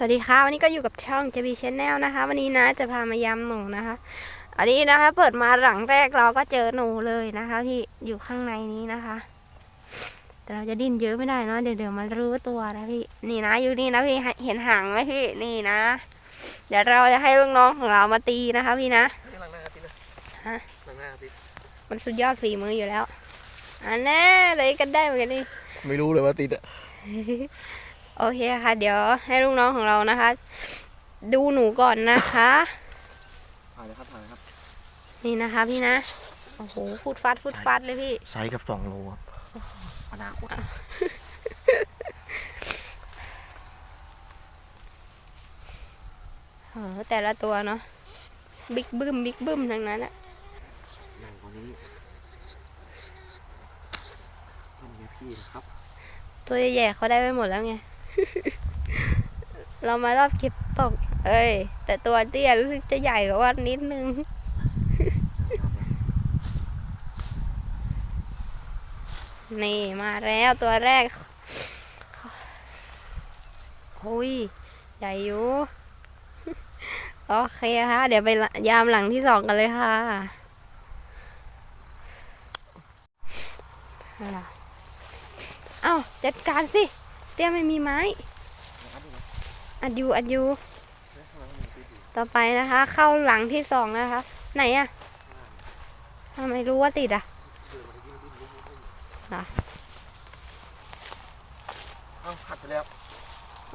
สวัสดีค่ะวันนี้ก็อยู่กับช่อง JB Channel นะคะ วันนี้นะจะพามายำหนูนะคะ อันนี้นะคะ เปิดมาหลังแรกเราก็เจอหนูเลยนะคะพี่อยู่ข้างในนี้นะคะ แต่เราจะดิ้นเยอะไม่ได้เนอะเดี๋ยวเดี๋ยวมันรู้ตัวนะพี่นี่นะอยู่นี่นะพี่เห็นหางไหมพี่นี่นะ เดี๋ยวเราจะให้ลูกน้องของเรามาตีนะคะ พี่นะหลังหน้าติดนะฮะหลังหน้าติดมันสุดยอดฝีมืออยู่แล้วอันแน่เลยกันได้เหมือนกันนี่ไม่รู้เลยว่าติดอะ โอเคค่ะ เดี๋ยวให้ลูกน้องของเรานะคะ ดูหนูก่อนนะคะถ่ายเลยครับถ่ายเลยครับ นี่นะคะพี่นะ โอ้โหฟูดฟัดฟูดฟัดเลยพี่ ไซส์กับสองโลครับอนาคตเออแต่ละตัวเนาะบิ๊กบึ้มบิ๊กบึ้มทั้งนั้นอะใหญ่กว่านี้นี่ไงพี่นะครับ ตัวใหญ่ๆเขาได้ไปหมดแล้วไง เรามารอบเก็บตก เอ้ย แต่ตัวเตี้ยรู้สึกจะใหญ่กว่านิดนึง นี่มาแล้วตัวแรกหุยใหญ่อยู่ โอเคค่ะ เดี๋ยวไปยามหลังที่สองกันเลยค่ะเอาล่ะเอ้าจัดการสิ เตี้ยไม่มีไม้ อัดอยูอัดอยูต่อไปนะคะ เข้าหลังที่สองนะคะ ไหนอะทำไมรู้ว่าติดอะเอ้าขัดไปแล้ว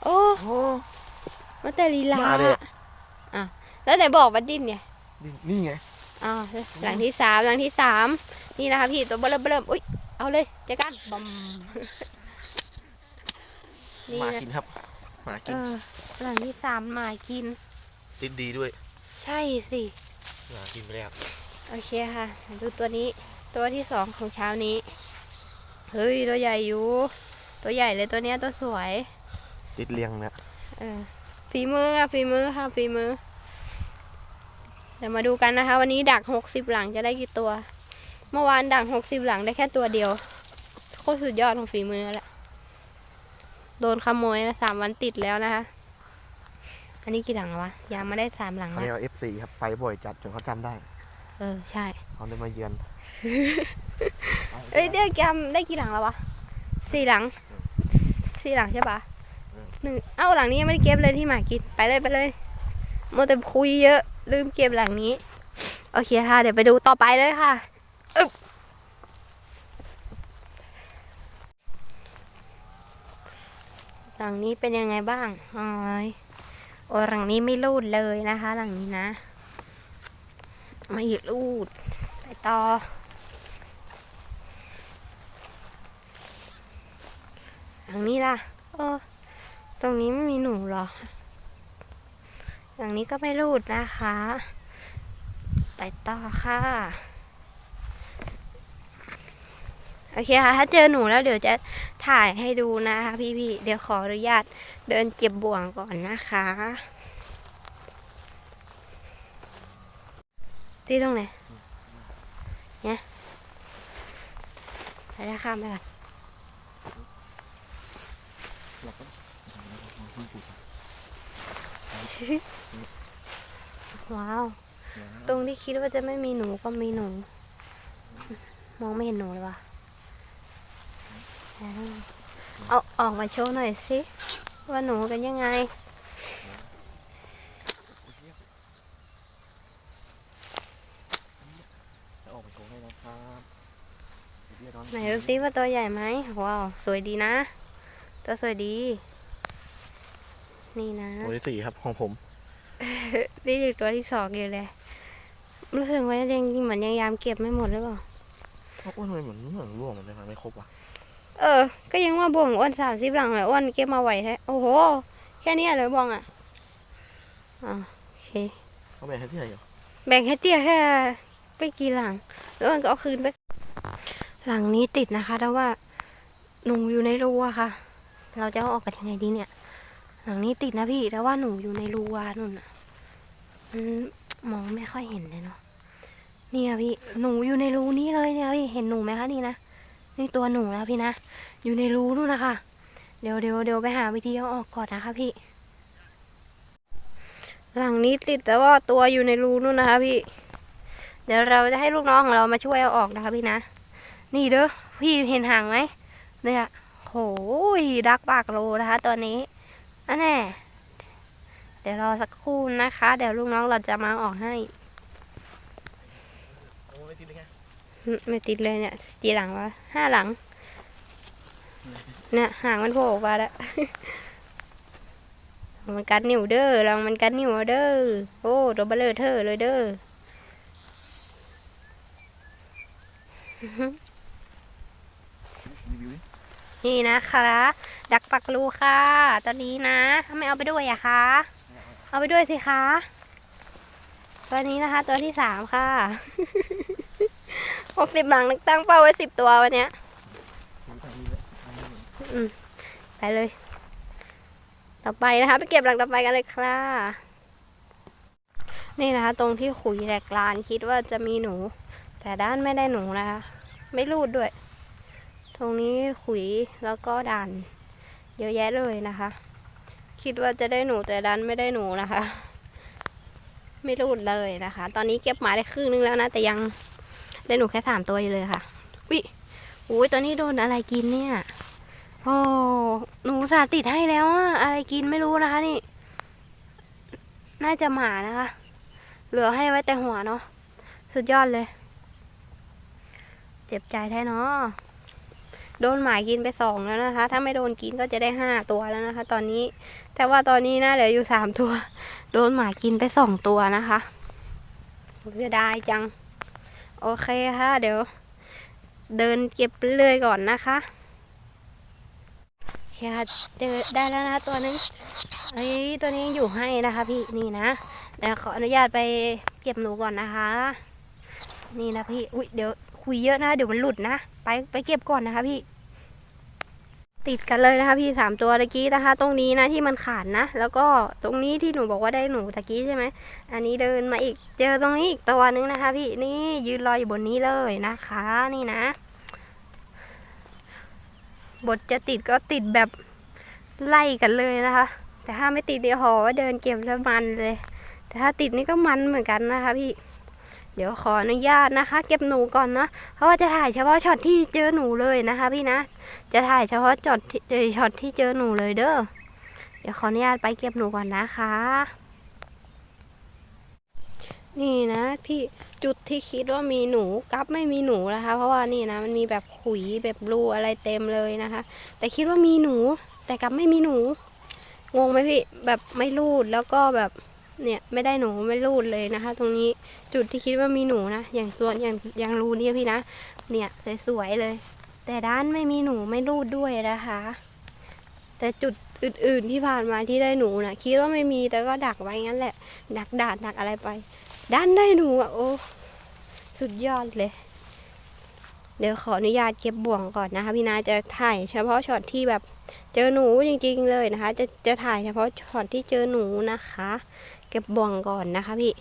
โอ้โอ้มาแต่ลีลามาเลยอะแล้วไหนบอกว่าดิ้นไงนี่นี่ไงอ่าวหลังที่สามหลังที่สามนี่นะคะพี่ตัวเบลเริ่มอุ้ยเอาเลยเจ๊กันบอมนี่หมานะกินครับ หมาเอกินอหลังที่สามหมากิน ติดดีด้วย ใช่สิ หมากินไปแล้วโอเคค่ะ ดูตัวนี้ ตัวที่สองของเช้านี้ เฮ้ย ตัวใหญ่อยู่ ตัวใหญ่เลยตัวเนี้ยตัวสวย ติดเลี้ยงเนี่ยเออฝีมือค่ะฝีมือค่ะฝีมือ เดี๋ยวมาดูกันนะคะ วันนี้ดักหกสิบหลังจะได้กี่ตัว เมื่อวานดักหกสิบหลังได้แค่ตัวเดียว โคตรสุดยอดของฝีมือแหละ โดนขโมยนะสามวันติดแล้วนะคะ อันนี้กี่หลังแล้ววะยังไม่ได้สามหลังเขานะเรียกเอฟซีครับไปบ่อยจัดจนเขาจำได้เออ ใช่ เขาได้มาเยือนเอ้ยเดี๋ยวจำได้กี่หลังแล้ววะสี่หลังสี่หลังใช่ปะหนึ่งเอ้าหลังนี้ยังไม่ได้เก็บเลยที่หมากินไปเลยไปเลยมัวแต่คุยเยอะ ลืมเก็บหลังนี้ โอเคค่ะ เดี๋ยวไปดูต่อไปเลยค่ะอึ๊บ หลังนี้เป็นยังไงบ้างโอ้ยโอ้หลังนี้ไม่รูดเลยนะคะ หลังนี้นะ ไม่รูด ไปต่อ หลังนี้ล่ะโอ้ตรงนี้ไม่มีหนูเหรอ หลังนี้ก็ไม่รูดนะคะ ไปต่อค่ะ โอเคค่ะ ถ้าเจอหนูแล้วเดี๋ยวจะถ่ายให้ดูนะคะ พี่ๆ เดี๋ยวขออนุญาตเดินเก็บบ่วงก่อนนะคะที่ตรงไหนเนี่ยไปแล้วข้ามไปก่อนว้าว ตรงที่คิดว่าจะไม่มีหนูก็มีหนู มองไม่เห็นหนูเลยว่ะ เอาออกมาโชว์หน่อยสิ ว่าหนูเป็นยังไง จะออกไปโชว์ให้นะครับเดี๋ยวเดี๋ยวไหนดูสิว่าตัวใหญ่ไหมว้าว สวยดีนะ ตัวสวยดี นี่นะ ตัวที่สี่ครับของผม นี่อยู่ตัวที่สองอยู่เลยรู้สึกว่ายังเหมือนยังยามเก็บไม่หมดหรือเปล่าเขาอ้วนทำไมเหมือนเหมือนร่วงมันเลยมันไม่ครบอะ เออ ก็ยังว่าบ่วงอ้วนสามสิบหลังเลยอ้วนเก็บมาไหวแท้โอ้โห แค่เนี้ยเลยบ่วงอะอ่าโอเคเขาแบ่งให้ที่ไหนเหรอแบ่งให้เตี้ยแค่ไม่กี่หลัง แล้วมันก็เอาคืนไป หลังนี้ติดนะคะแต่ว่าหนูอยู่ในรูอะค่ะ เราจะเอาออกกันยังไงดีเนี่ย หลังนี้ติดนะพี่ แต่ว่าหนูอยู่ในรูอะนุ่นอะมันมองไม่ค่อยเห็นเลยเนาะเนี่ยพี่ หนูอยู่ในรูนี้เลยเนี่ยพี่ เห็นหนูไหมคะนี่นะ นี่ตัวหนูนะพี่นะ อยู่ในรูนู่นนะคะ เดี๋ยวเดี๋ยวเดี๋ยวไปหาวิธีเอาออกก่อนนะคะพี่ หลังนี้ติดแต่ว่าตัวอยู่ในรูนู่นนะคะพี่ เดี๋ยวเราจะให้ลูกน้องของเรามาช่วยเอาออกนะคะพี่นะ นี่เด้อพี่เห็นห่างไหมเนี่ยโหยดักปากโลนะคะตัวนี้อันแน่เดี๋ยวรอสักครู่นะคะ เดี๋ยวลูกน้องเราจะมาออกให้ โอ้ไม่ติดเลยไง อืม ไม่ติดเลยเนี่ยกี่หลังวะห้าหลัง เนี่ยห่างมันโผล่ออกมาแล้ว มันกัดนิ้วเด้อลองมันกัดนิ้วเอาเด้อ โอ้ตัวเบลเลอเธอเลยเด้อรีวิวดินี่นะคะดักปักรูค่ะ ตอนนี้นะไม่เอาไปด้วยอะคะเอาไปด้วยสิคะตัวนี้นะคะ ตัวที่สามค่ะ หกสิบหลังตั้งเป้าไว้สิบตัววันเนี้ยไปเลย ต่อไปนะคะไปเก็บหลังต่อไปกันเลยค่ะ นี่นะคะ ตรงที่ขุยแหลกลานคิดว่าจะมีหนู แต่ด้านไม่ได้หนูนะคะ ไม่รูดด้วย ตรงนี้ขุยแล้วก็ด่านเยอะแยะเลยนะคะ คิดว่าจะได้หนูแต่ดันไม่ได้หนูนะคะ ไม่รูดเลยนะคะ ตอนนี้เก็บมาได้ครึ่งนึงแล้วนะ แต่ยัง ได้หนูแค่สามตัวอยู่เลยค่ะวิอุ้ยตัวนี้โดนอะไรกินเนี่ย โอ้หนูสาติดให้แล้วอะอะไรกินไม่รู้นะคะนี่ น่าจะหมานะคะ เหลือให้ไว้แต่หัวเนาะสุดยอดเลย เจ็บใจแท้เนาะโดนหมากินไปสองแล้วนะคะ ถ้าไม่โดนกินก็จะได้ห้าตัวแล้วนะคะ ตอนนี้ แต่ว่าตอนนี้น่าเหลืออยู่สามตัว โดนหมากินไปสองตัวนะคะเสียดายจัง โอเคค่ะ เดี๋ยว เดินเก็บเรื่อยก่อนนะคะอเฮียเจอได้แล้วนะตัวนึงเอ้ยตัวนี้ยังอยู่ให้นะคะ พี่นี่นะเดี๋ยวขออนุญาตไปเก็บหนูก่อนนะคะ นี่นะพี่อุ้ยเดี๋ยวคุยเยอะนะเดี๋ยวมันหลุดนะ ไปไปเก็บก่อนนะคะพี่ ติดกันเลยนะคะพี่สามตัวตะกี้นะคะ ตรงนี้นะที่มันขาดนะ แล้วก็ตรงนี้ที่หนูบอกว่าได้หนูตะกี้ใช่ไหมอันนี้เดินมาอีกเจอตรงนี้อีกตัวนึงนะคะ พี่นี่ยืนรออยู่บนนี้เลยนะคะ นี่นะ บทจะติดก็ติดแบบไล่กันเลยนะคะ แต่ถ้าไม่ติดเดี๋ยวหอเดินเก็บแล้วมันเลย แต่ถ้าติดนี่ก็มันเหมือนกันนะคะพี่ เดี๋ยวขออนุญาตนะคะ เก็บหนูก่อนนะเพราะว่าจะถ่ายเฉพาะช็อตที่เจอหนูเลยนะคะ พี่นะ จะถ่ายเฉพาะช็อตที่เอ่อช็อตที่เจอหนูเลยเด้อเดี๋ยวขออนุญาตไปเก็บหนูก่อนนะคะ นี่นะพี่จุดที่คิดว่ามีหนูกลับไม่มีหนูนะคะ เพราะว่านี่นะ มันมีแบบขุยแบบรูอะไรเต็มเลยนะคะ แต่คิดว่ามีหนู แต่กลับไม่มีหนูงงไหมพี่แบบไม่รูดแล้วก็แบบ เนี่ยไม่ได้หนูไม่รูดเลยนะคะ ตรงนี้จุดที่คิดว่ามีหนูนะอย่างตัวอย่างอย่างรูเนี่ยพี่นะ เนี่ยสวยๆเลย แต่ด้านไม่มีหนูไม่รูดด้วยนะคะ แต่จุดอื่น ๆที่ผ่านมาที่ได้หนูนะคิดว่าไม่มีแต่ก็ดักไว้งั้นแหละ ดักดาดดักอะไรไป ด้านได้หนูอะโอ้สุดยอดเลย เดี๋ยวขออนุญาตเก็บบ่วงก่อนนะคะ พี่นาจะถ่ายเฉพาะช็อตที่แบบเจอหนูจริงๆเลยนะคะ จะจะถ่ายเฉพาะช็อตที่เจอหนูนะคะ เก็บบ่วงก่อนนะคะพี่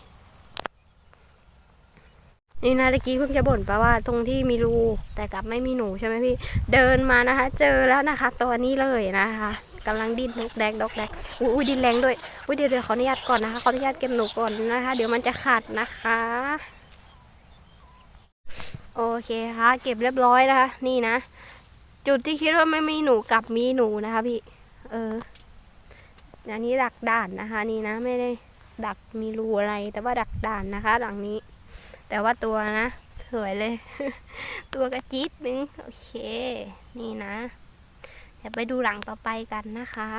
นี่นะตะกี้เพิ่งจะบ่นไปว่าตรงที่มีรูแต่กลับไม่มีหนูใช่ไหมพี่ เดินมานะคะ เจอแล้วนะคะ ตัวนี้เลยนะคะกำลังดิ้นดกแดกดกแดกอุ้ยดิ้นแรงด้วยอุ้ยเดี๋ยวเดี๋ยวขออนุญาตก่อนนะคะขออนุญาตเก็บหนูก่อนนะคะ เดี๋ยวมันจะขาดนะคะโอเคค่ะ เก็บเรียบร้อยนะคะ นี่นะ จุดที่คิดว่าไม่มีหนูกลับมีหนูนะคะพี่ เอออันนี้ดักด่านนะคะ นี่นะไม่ได้ ดักมีรูอะไร แต่ว่าดักด่านนะคะ หลังนี้ แต่ว่าตัวนะ สวยเลย ตัวกระจิ๊ดนึง โอเค นี่นะ เดี๋ยวไปดูหลังต่อไปกันนะคะ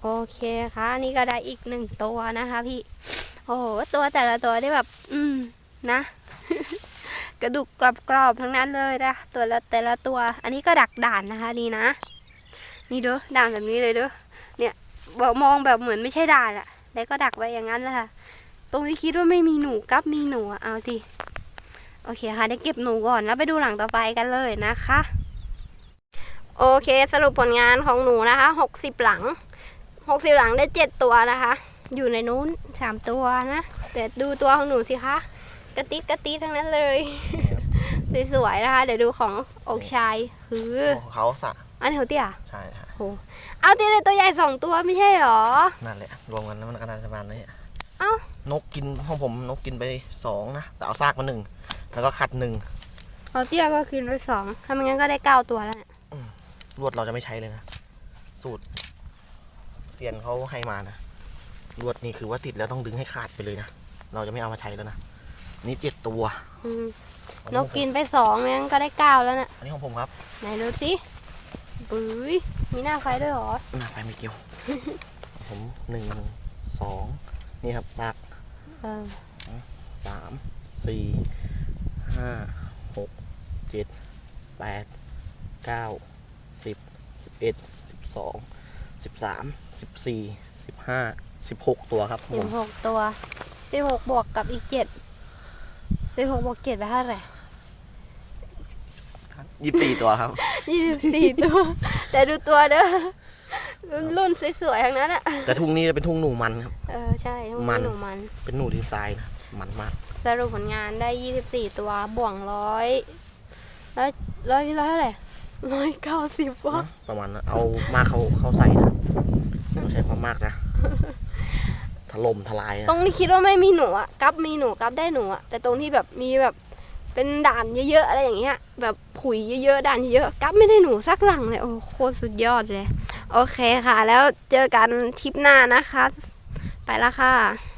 โอเคค่ะ นี่ก็ได้อีกหนึ่งตัวนะคะ พี่ โอ้โห ตัวแต่ละตัวได้แบบ อืม นะกระดูกกรอบๆทั้งนั้นเลยนะตัวละแต่ละตัว อันนี้ก็ดักด่านนะคะนี่นะ นี่เด้อด่านแบบนี้เลยเด้อ เนี่ยบอกมองแบบเหมือนไม่ใช่ด่านอะแล้วก็ดักไว้อย่างนั้นแหละค่ะ ตรงที่คิดว่าไม่มีหนูกับมีหนูอะเอาสิโอเคค่ะได้เก็บหนูก่อนแล้วไปดูหลังต่อไปกันเลยนะคะ โอเคสรุปผลงานของหนูนะคะหกสิบหลังหกสิบหลังได้เจ็ดตัวนะคะ อยู่ในนู้นสามตัวนะ แต่ดูตัวของหนูสิคะกระติดกระติดทั้งนั้นเลย สวยๆนะคะ เดี๋ยวดูของอกชายคือของเขาสะอันเฮลตี้อะใช่ใช่ โหเอาตีเลยตัวใหญ่สองตัวไม่ใช่หรอ นั่นแหละ รวมกันแล้วมันก็น่าจะประมาณนี้เอ้า นกกินของผมนกกินไปสองนะ แต่เอาซากมาหนึ่ง แล้วก็ขัดหนึ่งเอาเตี้ยก็คืนไปสองถ้าไม่งั้นก็ได้เก้าตัวแล้วเนี่ยลวดเราจะไม่ใช้เลยนะ สูตรเซียนเขาให้มานะ ลวดนี่คือว่าติดแล้วต้องดึงให้ขาดไปเลยนะ เราจะไม่เอามาใช้แล้วนะ นี่เจ็ดตัว อืมอันกกินไปสองไม่งั้นก็ได้เก้าแล้วเนี่ยอันนี้ของผมครับ ไหนดูสิ บุ้ยมีหน้าไฟด้วยเหรอ หน้าไฟไม่เกี่ยว ผมหนึ่งสองนี่ครับซากเออสามสี่ห้าหกเจ็ดแปดเก้าสิบสิบเอ็ดสิบสองสิบสามสิบสี่สิบห้าสิบหกตัวครับผสิบมหกตัวสิบหกบวกกับอีกเจ็ดสิบหกบวกเจ็ดไปเท่าไหร่ ยี่สิบสี่ตัวครับ ยี่สิบสี่ตัว แต่ดูตัวเด้อรุ่นรุ่นสวยๆทั้งนั้นอะแต่ทุ่งนี้จะเป็นทุ่งหนูมันครับ เออใช่ทุกมัน หนูมัน เป็นหนูดินทรายนะมันมากสรุปผลงานได้ยี่สิบสี่ตัวบ่วงร้อยร้อยร้อยร้อยเท่าไหร่ร้อยเก้าสิบวะนะประมาณนั้นเอามากเขาเขาใส่นะต้องใช้ความมากนะถล่มทลายนะตรงที่คิดว่าไม่มีหนูอะกับมีหนูกับได้หนูอะแต่ตรงที่แบบมีแบบ เป็นด่านเยอะๆอะไรอย่างเงี้ย แบบผุยเยอะๆด่านเยอะๆกับไม่ได้หนูสักหลังเลย โอ้โคตรสุดยอดเลย โอเคค่ะ แล้วเจอกันทริปหน้านะคะ ไปละค่ะ